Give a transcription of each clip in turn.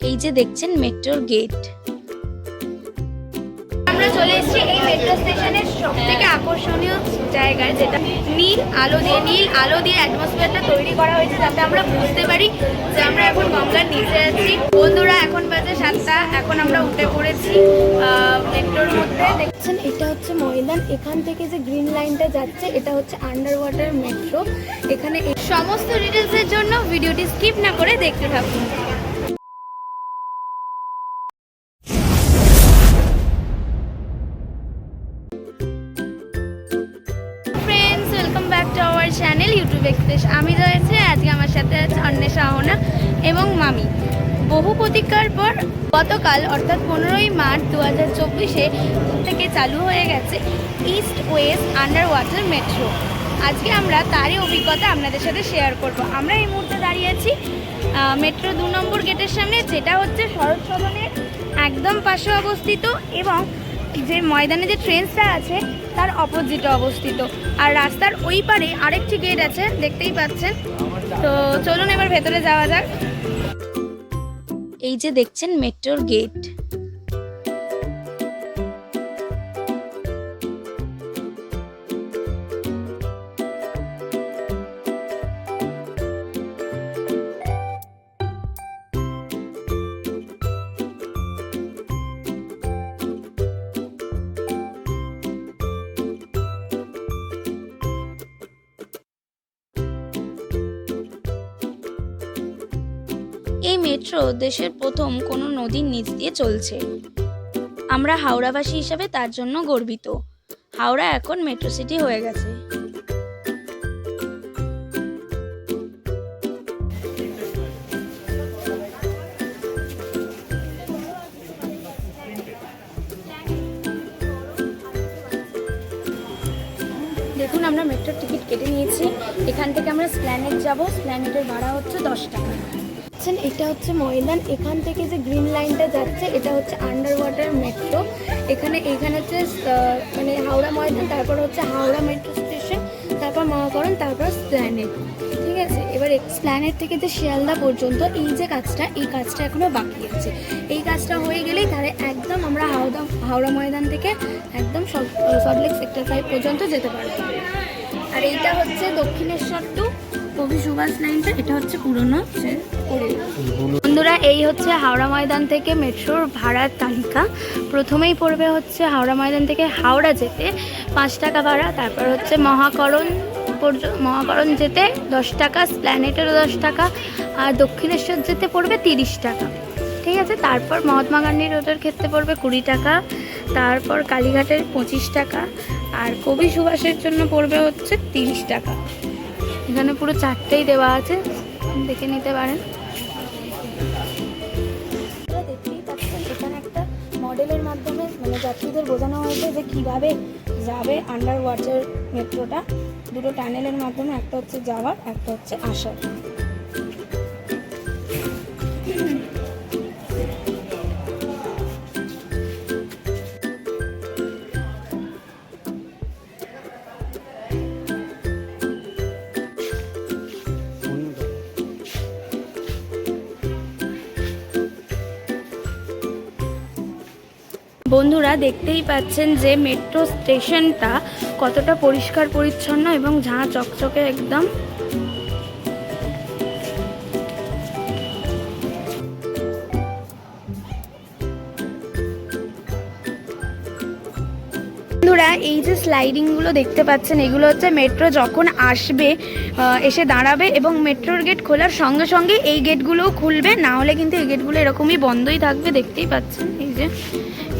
এই যে দেখছেন মেট্রোর গেট। আমরা চলে এসেছি এই মেট্রো স্টেশনের সব থেকে আকর্ষণীয় জায়গায় যেটা নীল আলো দিয়ে নীল আলো দিয়ে অ্যাটমসফিয়ারটা তৈরি করা হয়েছে যাতে আমরা বুঝতে পারি যে আমরা এখন গঙ্গার নিচে আছি। বন্ধুরা এখন বাজে সাতটা এখন আমরা উঠে পড়েছি মেট্রোর মধ্যে। দেখছেন এটা হচ্ছে ময়দান। এখান থেকে যে গ্রিন লাইনটা যাচ্ছে এটা হচ্ছে আন্ডার ওয়াটার মেট্রো এখানে সমস্ত ডিটেলসের জন্য ভিডিওটি স্কিপ না করে দেখতে থাকুন। ইউটিউব এক্সপ্রেস আমি রয়েছে, আজকে আমার সাথে আছে অন্বেষা আহনা এবং মামি। বহু প্রতীক্ষার পর গতকাল, অর্থাৎ পনেরোই মার্চ দু হাজার চব্বিশে থেকে চালু হয়ে গেছে east west under water metro আজকে আমরা তারই অভিজ্ঞতা আপনাদের সাথে শেয়ার করব। আমরা এই মুহূর্তে দাঁড়িয়ে আছি মেট্রো দু নম্বর গেটের সামনে, যেটা হচ্ছে শরৎ সদনের একদম পাশে অবস্থিত এবং যে ময়দানে যে ট্রেনসটা আছে, তার অপোজিটে অবস্থিত। আর রাস্তার ওই পারে আরেকটি গেট আছে, দেখতেই পাচ্ছেন। তো চলুন এবার ভেতরে যাওয়া যাক। এই যে দেখছেন মেট্রোর গেট এই মেট্রো দেশের প্রথম কোনো নদীর নিচ দিয়ে চলছে। আমরা হাওড়াবাসী হিসাবে তার জন্য গর্বিত। হাওড়া এখন মেট্রো সিটি হয়ে গেছে। দেখুন, আমরা মেট্রোর টিকিট কেটে নিয়েছি। এখান থেকে আমরা স্প্ল্যানেট যাব। স্প্ল্যানেটের ভাড়া হচ্ছে দশ টাকা। দেখছেন এটা হচ্ছে ময়দান। এখান থেকে যে গ্রিন লাইনটা যাচ্ছে, এটা হচ্ছে আন্ডার ওয়াটার মেট্রো এখানে এখানে হচ্ছে মানে হাওড়া ময়দান, তারপর হচ্ছে হাওড়া মেট্রো স্টেশন তারপর মহাকরণ, তারপর স্প্ল্যানেট ঠিক আছে? এবার স্প্ল্যানেট থেকে যে শিয়ালদা পর্যন্ত, এই যে কাজটা, এই কাজটা এখনও বাকি আছে। এই কাজটা হয়ে গেলেই তাহলে একদম আমরা হাওড়া হাওড়া ময়দান থেকে একদম সব সল্টলেক সেক্টর ফাইভ পর্যন্ত যেতে পারব। আর এইটা হচ্ছে দক্ষিণেশ্বর টু কবি সুভাষ লাইনটা এটা হচ্ছে পুরনো বন্ধুরা, এই হচ্ছে হাওড়া ময়দান থেকে মেট্রোর ভাড়ার তালিকা। প্রথমেই পড়বে হচ্ছে হাওড়া ময়দান থেকে হাওড়া যেতে পাঁচ টাকা ভাড়া, তারপর হচ্ছে মহাকরণ মহাকরণ যেতে দশ টাকা, স্প্ল্যানেটেরও দশ টাকা, আর দক্ষিণেশ্বর যেতে পড়বে তিরিশ টাকা। ঠিক আছে? তারপর মহাত্মা গান্ধী রোডের ক্ষেত্রে পড়বে কুড়ি টাকা, তারপর কালীঘাটের পঁচিশ টাকা, আর কবি সুভাষের জন্য পড়বে হচ্ছে তিরিশ টাকা। এখানে পুরো চারটেই দেওয়া আছে। দেখে নিতে পারেন। একটা মডেলের মাধ্যমে মানে যাত্রীদের বোঝানো হয়েছে যে কীভাবে যাবে আন্ডার ওয়াটার মেট্রোটা দুটো টানেলের মাধ্যমে, একটা হচ্ছে যাওয়ার, একটা হচ্ছে আসার। বন্ধুরা দেখতেই পাচ্ছেন যে মেট্রো স্টেশনটা কতটা পরিষ্কার পরিচ্ছন্ন এবং ঝাঁ চকচকে একদম বন্ধুরা, এই যে স্লাইডিংগুলো দেখতে পাচ্ছেন, এগুলো হচ্ছে মেট্রো যখন আসবে এসে দাঁড়াবে এবং মেট্রোর গেট খোলার সঙ্গে সঙ্গে এই গেটগুলোও খুলবে। না হলে কিন্তু এই গেটগুলো এরকমই বন্ধই থাকবে, দেখতেই পাচ্ছেন। এই যে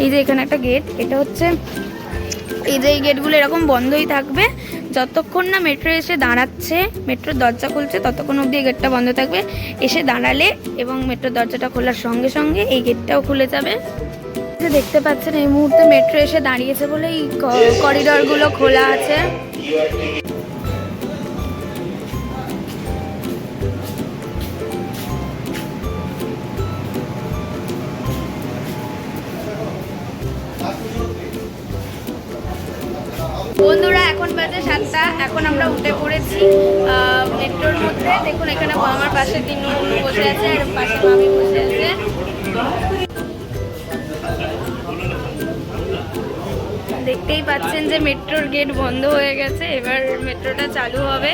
এই যে এখানে একটা গেট এটা হচ্ছে, এই যে এই গেটগুলো এরকম বন্ধই থাকবে। যতক্ষণ না মেট্রো এসে দাঁড়াচ্ছে মেট্রোর দরজা খুলছে, ততক্ষণ অবধি এই গেটটা বন্ধ থাকবে। এসে দাঁড়ালে এবং মেট্রোর দরজাটা খোলার সঙ্গে সঙ্গে এই গেটটাও খুলে যাবে। যে দেখতে পাচ্ছেন, এই মুহূর্তে মেট্রো এসে দাঁড়িয়েছে বলে এই করিডরগুলো খোলা আছে। বন্ধুরা, এখন বাজে সাতটা। এখন আমরা উঠে পড়েছি মেট্রোর মধ্যে। দেখুন, এখানে আমার পাশে তিন বসে আছে, আর পাশে মামি বসে আছে। দেখতেই পাচ্ছেন যে মেট্রোর গেট বন্ধ হয়ে গেছে, এবার মেট্রোটা চালু হবে।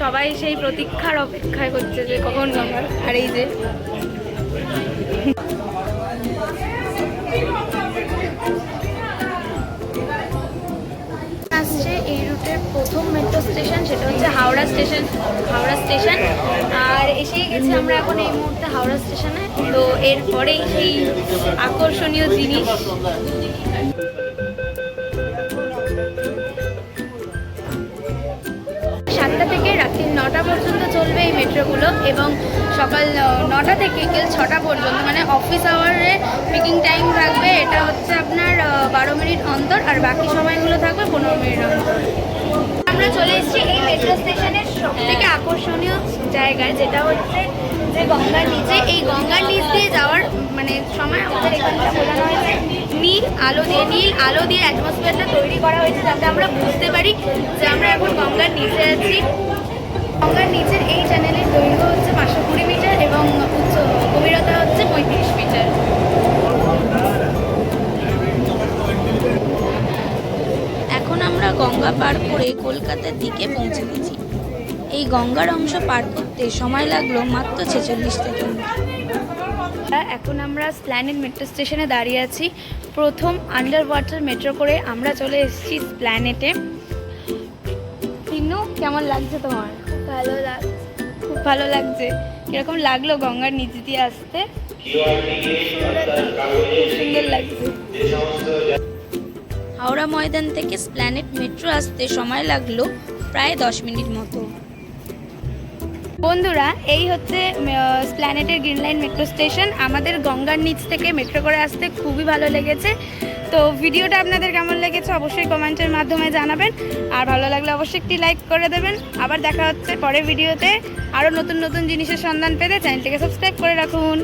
সবাই সেই প্রতীক্ষার অপেক্ষায় করছে যে কখন গঙ্গা আর এই যে আসছে এই রুটের প্রথম মেট্রো স্টেশন, সেটা হচ্ছে হাওড়া স্টেশন হাওড়া স্টেশন। আর এসেই গেছি আমরা এখন এই মুহূর্তে হাওড়া স্টেশনে। তো এরপরেই সেই আকর্ষণীয় জিনিস। চলবে এবং সকাল নটা থেকে বিকেল ছটা পর্যন্ত মানে অফিস আওয়ারে পিকিং টাইম থাকবে। এটা হচ্ছে আপনার বারো মিনিট অন্তর আর বাকি সময়গুলো থাকবে পনেরো মিনিট অন্তর। আমরা চলে এসেছি এই মেট্রো স্টেশনের সব থেকে আকর্ষণীয় জায়গায়, যেটা হচ্ছে যে গঙ্গার নিচে। এই গঙ্গার নিচ দিয়ে যাওয়ার মানে সময় আমাদের এখানটা বোঝানো হয়েছে। নীল আলো দিয়ে, নীল আলো দিয়ে অ্যাটমসফিয়ারটা তৈরি করা হয়েছে, যাতে আমরা বুঝতে পারি যে আমরা এখন গঙ্গার নিচে আছি। গঙ্গার নিচের এই চ্যানেলের দৈর্ঘ্য হচ্ছে পাঁচশো কুড়ি মিটার এবং উচ্চ গভীরতা হচ্ছে পঁয়ত্রিশ মিটার এখন আমরা গঙ্গা পার করে কলকাতার দিকে পৌঁছে গেছি। এই গঙ্গার অংশ পার করতে সময় লাগল মাত্র ছেচল্লিশ সেকেন্ড এখন আমরা স্প্ল্যানেড মেট্রো স্টেশনে দাঁড়িয়ে আছি। প্রথম আন্ডার ওয়াটার মেট্রো করে আমরা চলে এসেছি স্প্ল্যানেটে তিন্নু কেমন লাগছে তোমার? ভালো লাগছে খুব ভালো লাগছে। কীরকম লাগল গঙ্গার নিচে দিয়ে আসতে? সুন্দর লাগছে। হাওড়া ময়দান থেকে স্প্ল্যানেট মেট্রো আসতে সময় লাগল প্রায় দশ মিনিট মতো। বন্ধুরা, এই হচ্ছে প্ল্যানেটের গ্রিন লাইন মেট্রো স্টেশন আমাদের গঙ্গার নিচ থেকে মেট্রো করে আসতে খুবই ভালো লেগেছে। তো ভিডিওটা আপনাদের কেমন লেগেছে অবশ্যই কমেন্টের মাধ্যমে জানাবেন। আর ভালো লাগলে অবশ্যই একটি লাইক করে দেবেন। আবার দেখা হচ্ছে পরের ভিডিওতে। আরও নতুন নতুন জিনিসের সন্ধান পেতে চ্যানেলটিকে সাবস্ক্রাইব করে রাখুন।